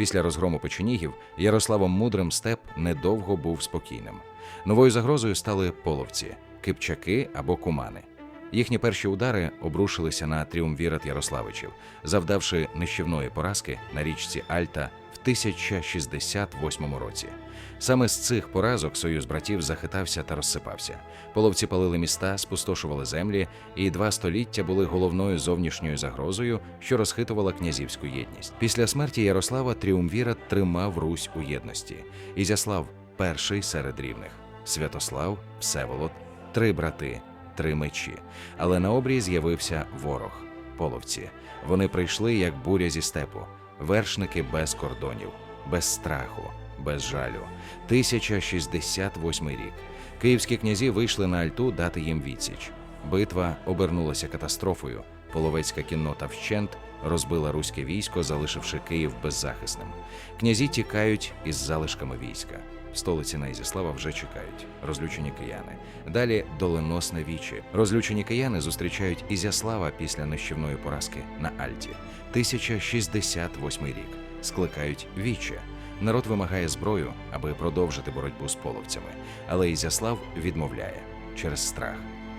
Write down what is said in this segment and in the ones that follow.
Після розгрому печенігів Ярославом Мудрим степ недовго був спокійним. Новою загрозою стали половці, кипчаки або кумани. Їхні перші удари обрушилися на тріумвірат Ярославичів, завдавши нищівної поразки на річці Альта 1068 році. Саме з цих поразок союз братів захитався та розсипався. Половці палили міста, спустошували землі, і два століття були головною зовнішньою загрозою, що розхитувала князівську єдність. Після смерті Ярослава Тріумвірат тримав Русь у єдності. Ізяслав перший серед рівних, Святослав, Всеволод, три брати, три мечі. Але на обрії з'явився ворог половці. Вони прийшли як буря зі степу, вершники без кордонів, без страху, без жалю. 1068 рік. Київські князі вийшли на Альту дати їм відсіч. Битва обернулася катастрофою. Половецька кіннота вщент розбила руське військо, залишивши Київ беззахисним. Князі тікають із залишками війська. В столиці на Ізяслава вже чекають розлючені кияни. Далі доленосне вічі. Розлючені кияни зустрічають Ізяслава після нищівної поразки на Альті. 1068 рік. Скликають віче. Народ вимагає зброю, аби продовжити боротьбу з половцями. Але Ізяслав відмовляє через страх,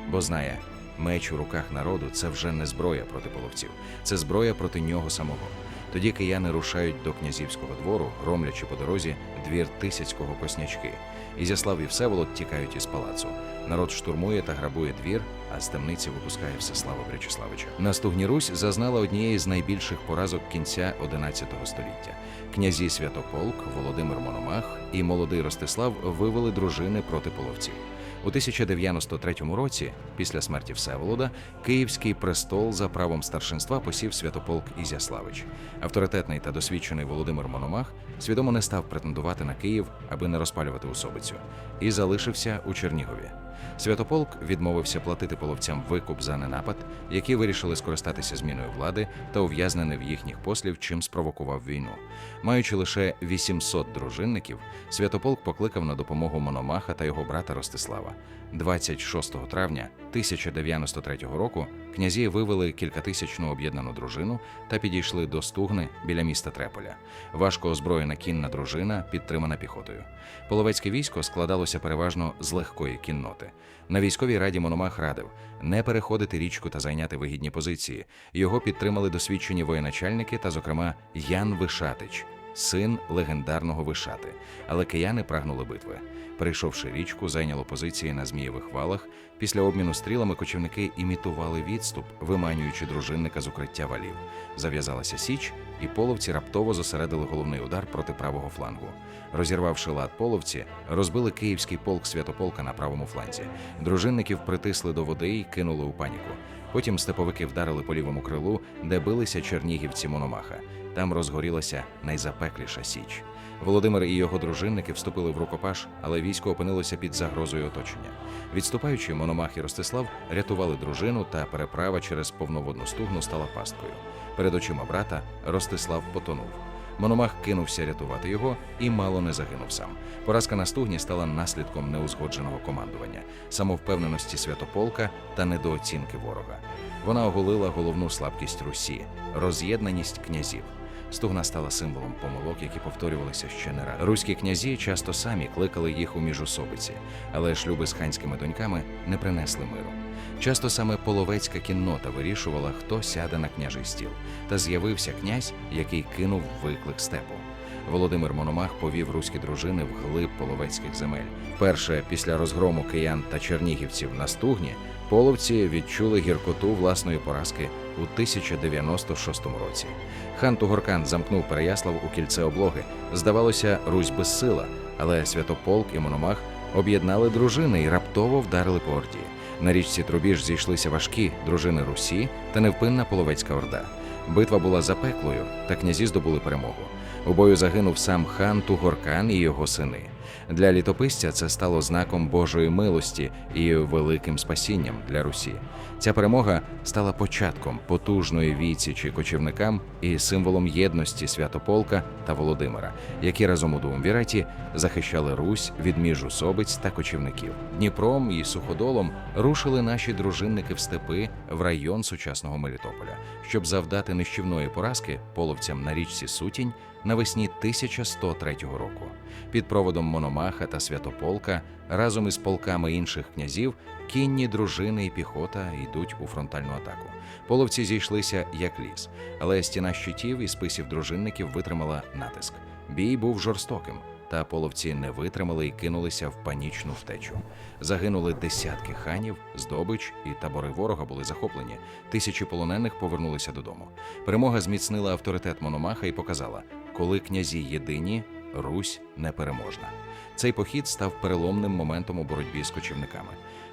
бо знає, меч у руках народу це вже не зброя проти половців, це зброя проти нього самого. Тоді кияни рушають до князівського двору, громлячи по дорозі двір тисяцького коснячки. Ізяслав і Всеволод тікають із палацу. Народ штурмує та грабує двір, а з темниці випускає Всеслава Бречеславича. Настугні Русь зазнала однієї з найбільших поразок кінця XI століття. Князі Святополк, Володимир Мономах і молодий Ростислав вивели дружини проти половців. У 1093 році, після смерті Всеволода, Київський престол за правом старшинства посів Святополк Ізяславич. Авторитетний та досвідчений Володимир Мономах свідомо не став претендувати на Київ, аби не розпалювати особицю, і залишився у Чернігові. Святополк відмовився платити половцям викуп за ненапад, які вирішили скористатися зміною влади та ув'язнений в їхніх послів, чим спровокував війну. Маючи лише 800 дружинників, Святополк покликав на допомогу Мономаха та його брата Ростислава. 26 травня 1093 року князі вивели кількатисячну об'єднану дружину та підійшли до Стугни біля міста Треполя. Важко озброєна кінна дружина, підтримана піхотою. Половецьке військо складалося переважно з легкої кінноти. На військовій раді Мономах радив не переходити річку та зайняти вигідні позиції. Його підтримали досвідчені воєначальники та, зокрема, Ян Вишатич, син легендарного Вишати. Але кияни прагнули битви. Перейшовши річку, зайняло позиції на Змієвих валах. Після обміну стрілами кочівники імітували відступ, виманюючи дружинника з укриття валів. Зав'язалася січ, і половці раптово зосередили головний удар проти правого флангу. Розірвавши лад половці, розбили київський полк Святополка на правому фланзі. Дружинників притисли до води і кинули у паніку. Потім степовики вдарили по лівому крилу, де билися чернігівці Мономаха. Там розгорілася найзапекліша січ. Володимир і його дружинники вступили в рукопаш, але військо опинилося під загрозою оточення. Відступаючи, Мономах і Ростислав рятували дружину, та переправа через повноводну стугну стала пасткою. Перед очима брата Ростислав потонув. Мономах кинувся рятувати його і мало не загинув сам. Поразка на стугні стала наслідком неузгодженого командування, самовпевненості святополка та недооцінки ворога. Вона оголила головну слабкість Русі роз'єднаність князів. Стугна стала символом помилок, які повторювалися ще не раз. Руські князі часто самі кликали їх у міжусобиці, але шлюби з ханськими доньками не принесли миру. Часто саме половецька кіннота вирішувала, хто сяде на княжий стіл, та з'явився князь, який кинув виклик степу. Володимир Мономах повів руські дружини в глиб половецьких земель. Перше після розгрому киян та чернігівців на стугні половці відчули гіркоту власної поразки у 1096 році. Хан Тугоркан замкнув Переяслав у кільце облоги. Здавалося, Русь безсила, але Святополк і Мономах об'єднали дружини і раптово вдарили по орді. На річці Трубіж зійшлися важкі дружини Русі та невпинна половецька орда. Битва була запеклою, та князі здобули перемогу. У бою загинув сам хан Тугоркан і його сини. Для літописця це стало знаком Божої милості і великим спасінням для Русі. Ця перемога стала початком потужної відсічі кочівникам і символом єдності Святополка та Володимира, які разом у Дуумвіраті захищали Русь від міжусобиць та кочівників. Дніпром і суходолом рушили наші дружинники в степи в район сучасного Мелітополя, щоб завдати нищівної поразки половцям на річці Сутінь навесні 1103 року. Під проводом Мономаха та Святополка разом із полками інших князів кінні дружини і піхота йдуть у фронтальну атаку. Половці зійшлися як ліс, але стіна щитів і списів дружинників витримала натиск. Бій був жорстоким, та половці не витримали і кинулися в панічну втечу. Загинули десятки ханів, здобич і табори ворога були захоплені. Тисячі полонених повернулися додому. Перемога зміцнила авторитет Мономаха і показала, коли князі єдині, Русь непереможна. Цей похід став переломним моментом у боротьбі з кочівниками.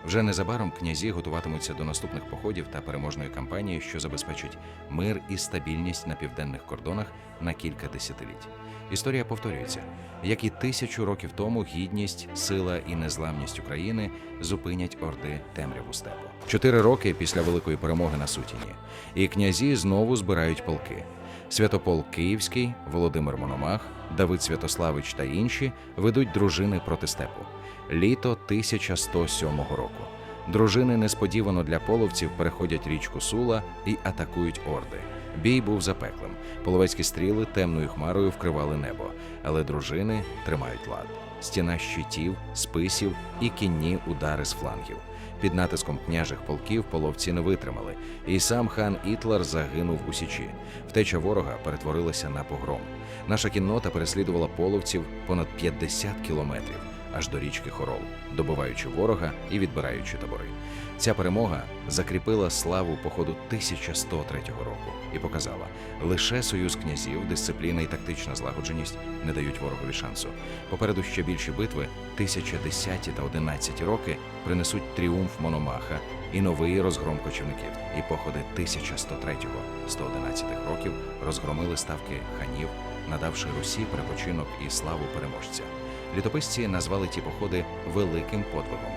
Вже незабаром князі готуватимуться до наступних походів та переможної кампанії, що забезпечить мир і стабільність на південних кордонах на кілька десятиліть. Історія повторюється, як і тисячу років тому гідність, сила і незламність України зупинять орди темряву степу. Чотири роки після великої перемоги на Сутіні, і князі знову збирають полки. Святопол Київський, Володимир Мономах, Давид Святославич та інші ведуть дружини проти степу. Літо 1107 року. Дружини несподівано для половців переходять річку Сула і атакують орди. Бій був запеклим. Половецькі стріли темною хмарою вкривали небо, але дружини тримають лад. Стіна щитів, списів і кінні удари з флангів. Під натиском княжих полків половці не витримали, і сам хан Ітлар загинув у січі. Втеча ворога перетворилася на погром. Наша кіннота переслідувала половців понад 50 кілометрів аж до річки Хорол, добиваючи ворога і відбираючи табори. Ця перемога закріпила славу походу 1103 року і показала, лише союз князів, дисципліна і тактична злагодженість не дають ворогові шансу. Попереду ще більші битви 1010 та 11 роки принесуть тріумф Мономаха і новий розгром кочівників. І походи 1103-111 років розгромили ставки ханів, надавши Русі перепочинок і славу переможця. Літописці назвали ті походи великим подвигом,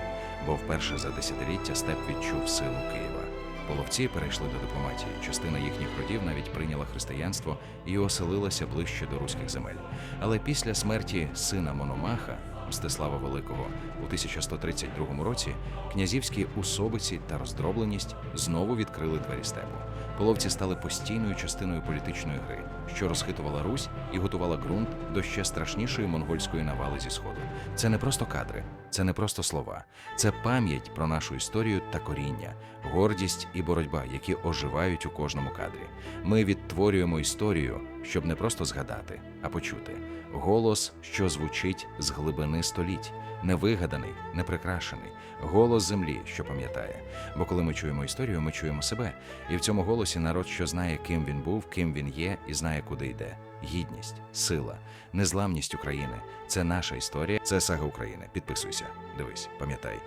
бо вперше за десятиліття степ відчув силу Києва. Половці перейшли до дипломатії. Частина їхніх родів навіть прийняла християнство і оселилася ближче до руських земель. Але після смерті сина Мономаха Мстислава Великого у 1132 році князівські усобиці та роздробленість знову відкрили двері степу. Половці стали постійною частиною політичної гри, що розхитувала Русь і готувала ґрунт до ще страшнішої монгольської навали зі сходу. Це не просто кадри, це не просто слова, це пам'ять про нашу історію та коріння, гордість і боротьба, які оживають у кожному кадрі. Ми відтворюємо історію, щоб не просто згадати, а почути. Голос, що звучить з глибини століть, невигаданий, неприкрашений, голос землі, що пам'ятає. Бо коли ми чуємо історію, ми чуємо себе. І в цьому голосі народ, що знає, ким він був, ким він є, і знає, куди йде. Гідність, сила, незламність України це наша історія, це сага України. Підписуйся, дивись, пам'ятай.